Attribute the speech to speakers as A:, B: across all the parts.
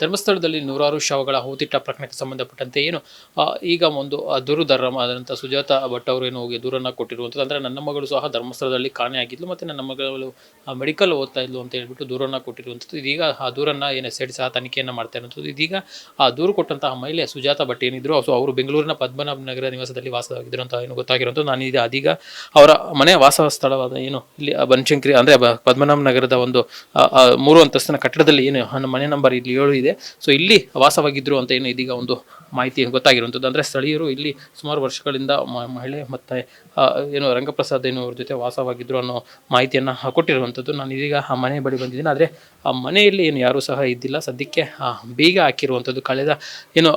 A: ಧರ್ಮಸ್ಥಳದಲ್ಲಿ ನೂರಾರು ಶವಗಳ ಹೂತಿಟ್ಟ ಪ್ರಕರಣಕ್ಕೆ ಸಂಬಂಧಪಟ್ಟಂತೆ ಏನು ಈಗ ಒಂದು ಆ, ದೂರುದಾರರಾದಂಥ ಸುಜಾತ ಭಟ್ ಅವರು ಏನು ಹೋಗಿ ದೂರನ್ನು ಕೊಟ್ಟಿರುವಂಥದ್ದು ಅಂದರೆ ನನ್ನ ಮಗಳು ಸಹ ಧರ್ಮಸ್ಥಳದಲ್ಲಿ ಕಾಣೆಯಾಗಿದ್ಲು ಮತ್ತು ನನ್ನ ಮಗಳು ಮೆಡಿಕಲ್ ಓದ್ತಾ ಇದ್ಲು ಅಂತ ಹೇಳ್ಬಿಟ್ಟು ದೂರನ್ನು ಕೊಟ್ಟಿರುವಂಥದ್ದು. ಇದೀಗ ಆ ದೂರನ್ನು ಏನು ಎಸ್ ಸಹ ತನಿಖೆಯನ್ನು ಮಾಡ್ತಾ ಇರುವಂಥದ್ದು. ಇದೀಗ ಆ ದೂರು ಕೊಟ್ಟಂತಹ ಮಹಿಳೆ ಸುಜಾತ ಭಟ್ ಏನಿದ್ರು ಸೊ ಅವರು ಬೆಂಗಳೂರಿನ ಪದ್ಮನಾಭ ನಗರ ನಿವಾಸದಲ್ಲಿ ವಾಸವಾಗಿದ್ದರು ಅಂತ ಏನು ಗೊತ್ತಾಗಿರುವಂಥದ್ದು ನಾನು ಈಗ ಅದೀಗ ಅವರ ಮನೆ ವಾಸ ಸ್ಥಳವಾದ ಏನು ಇಲ್ಲಿ ಬನಶಂಕರಿ ಅಂದರೆ ಪದ್ಮನಾಭ ನಗರದ ಒಂದು ಮೂರು ಅಂತಸ್ತಿನ ಕಟ್ಟಡದಲ್ಲಿ ಏನು ಮನೆ ನಂಬರ್ ಇಲ್ಲಿ ಏಳು ಇದೆ. ಸೊ ಇಲ್ಲಿ ವಾಸವಾಗಿದ್ದರು ಅಂತ ಏನು ಇದೀಗ ಒಂದು ಮಾಹಿತಿ ಗೊತ್ತಾಗಿರುವಂಥದ್ದು. ಅಂದರೆ ಸ್ಥಳೀಯರು ಇಲ್ಲಿ ಸುಮಾರು ವರ್ಷಗಳಿಂದ ಮಹಿಳೆ ಮತ್ತು ಏನು ರಂಗಪ್ರಸಾದ್ ಏನು ಅವ್ರ ಜೊತೆ ವಾಸವಾಗಿದ್ದರು ಅನ್ನೋ ಮಾಹಿತಿಯನ್ನು ಕೊಟ್ಟಿರುವಂಥದ್ದು ನಾನು ಇದೀಗ ಆ ಮನೆ ಬಳಿ ಬಂದಿದ್ದೀನಿ. ಆದರೆ ಆ ಮನೆಯಲ್ಲಿ ಏನು ಯಾರೂ ಸಹ ಇದ್ದಿಲ್ಲ. ಸದ್ಯಕ್ಕೆ ಬೀಗ ಹಾಕಿರುವಂಥದ್ದು. ಕಳೆದ, ಏನು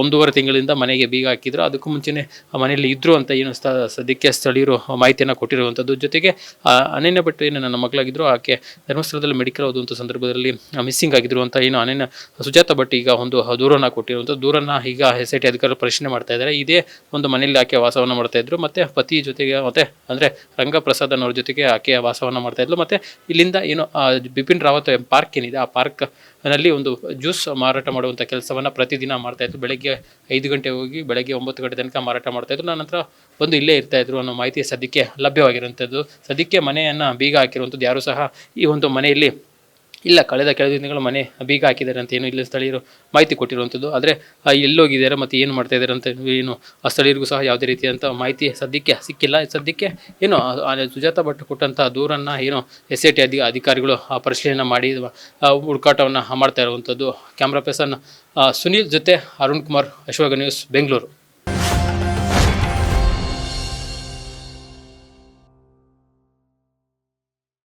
A: ಒಂದೂವರೆ ತಿಂಗಳಿಂದ ಮನೆಗೆ ಬೀಗ ಹಾಕಿದ್ರು. ಅದಕ್ಕೂ ಮುಂಚೆನೇ ಆ ಮನೆಯಲ್ಲಿ ಇದ್ದರು ಅಂತ ಏನು ಸದ್ಯಕ್ಕೆ ಸ್ಥಳೀಯರು ಮಾಹಿತಿಯನ್ನು ಕೊಟ್ಟಿರುವಂಥದ್ದು. ಜೊತೆಗೆ ಅನನ್ಯ ಭಟ್ ಏನು ನನ್ನ ಮಗಳಾಗಿದ್ದರು ಆಕೆ ಧರ್ಮಸ್ಥಳದಲ್ಲಿ ಮೆಡಿಕಲ್ ಓದುವಂಥ ಸಂದರ್ಭದಲ್ಲಿ ಮಿಸ್ಸಿಂಗ್ ಆಗಿದ್ರು ಅಂತ ಏನು ಅನನ್ಯ ಸುಜಾತ ಭಟ್ ಈಗ ಒಂದು ದೂರನ್ನ ಕೊಟ್ಟಿರುವಂಥದ್ದು ದೂರನ್ನ ಈಗ ಎಸ್ ಐ ಟಿ ಅಧಿಕಾರಿಗಳು ಪರಿಶೀಲನೆ ಮಾಡ್ತಾ ಇದ್ದಾರೆ. ಇದೇ ಒಂದು ಮನೆಯಲ್ಲಿ ಆಕೆ ವಾಸವನ್ನು ಮಾಡ್ತಾ ಇದ್ರು. ಮತ್ತೆ ಪತಿ ಜೊತೆಗೆ ಮತ್ತೆ ಅಂದರೆ ರಂಗಪ್ರಸಾದ್ ಅನ್ನೋರ ಜೊತೆಗೆ ಆಕೆ ವಾಸವನ್ನು ಮಾಡ್ತಾ ಇದ್ಲು ಮತ್ತೆ ಇಲ್ಲಿಂದ ಏನು ಬಿಪಿನ್ ರಾವತ್ ಪಾರ್ಕ್ ಏನಿದೆ, ಆ ಪಾರ್ಕ್ನಲ್ಲಿ ಒಂದು ಜ್ಯೂಸ್ ಮಾರಾಟ ಮಾಡುವಂಥ ಕೆಲಸವನ್ನು ಪ್ರತಿದಿನ ಮಾಡ್ತಾ ಇದ್ರು. ಬೆಳಗ್ಗೆ ಐದು ಗಂಟೆ ಹೋಗಿ ಬೆಳಗ್ಗೆ ಒಂಬತ್ತು ಗಂಟೆ ತನಕ ಮಾರಾಟ ಮಾಡ್ತಾ ಇದ್ರು. ನಂತರ ಒಂದು ಇಲ್ಲೇ ಇರ್ತಾ ಇದ್ರು ಅನ್ನೋ ಮಾಹಿತಿ ಸದ್ಯಕ್ಕೆ ಲಭ್ಯವಾಗಿರುವಂಥದ್ದು ಸದ್ಯಕ್ಕೆ ಮನೆಯನ್ನು ಬೀಗ ಹಾಕಿರುವಂಥದ್ದು ಯಾರು ಸಹ ಈ ಒಂದು ಮನೆಯಲ್ಲಿ ಇಲ್ಲ, ಕಳೆದ ಕೆಲವು ದಿನಗಳು ಮನೆ ಬೀಗ ಹಾಕಿದ್ದಾರೆ ಅಂತ ಏನು ಇಲ್ಲಿ, ಸ್ಥಳೀಯರು ಮಾಹಿತಿ ಕೊಟ್ಟಿರುವಂಥದ್ದು. ಆದರೆ ಎಲ್ಲೋಗಿದ್ದಾರೆ ಮತ್ತು ಏನು ಮಾಡ್ತಾ ಇದ್ದಾರೆ ಅಂತ ಏನು, ಆ, ಸ್ಥಳೀಯರಿಗೂ ಸಹ ಯಾವುದೇ ರೀತಿಯಂಥ ಮಾಹಿತಿ ಸದ್ಯಕ್ಕೆ ಸಿಕ್ಕಿಲ್ಲ. ಸದ್ಯಕ್ಕೆ ಏನು ಸುಜಾತಾ ಭಟ್ ಕೊಟ್ಟಂಥ ದೂರನ್ನು ಏನು ಎಸ್ ಐ ಟಿ ಅಧಿ, ಅಧಿಕಾರಿಗಳು, ಆ, ಪರಿಶೀಲನೆ ಮಾಡಿ ಹುಡುಕಾಟವನ್ನು ಮಾಡ್ತಾ ಇರುವಂಥದ್ದು. ಕ್ಯಾಮ್ರಾ ಪರ್ಸನ್ ಸುನೀಲ್ ಜೊತೆ ಅರುಣ್ ಕುಮಾರ್ ಅಶ್ವಗ ನ್ಯೂಸ್, ಬೆಂಗಳೂರು.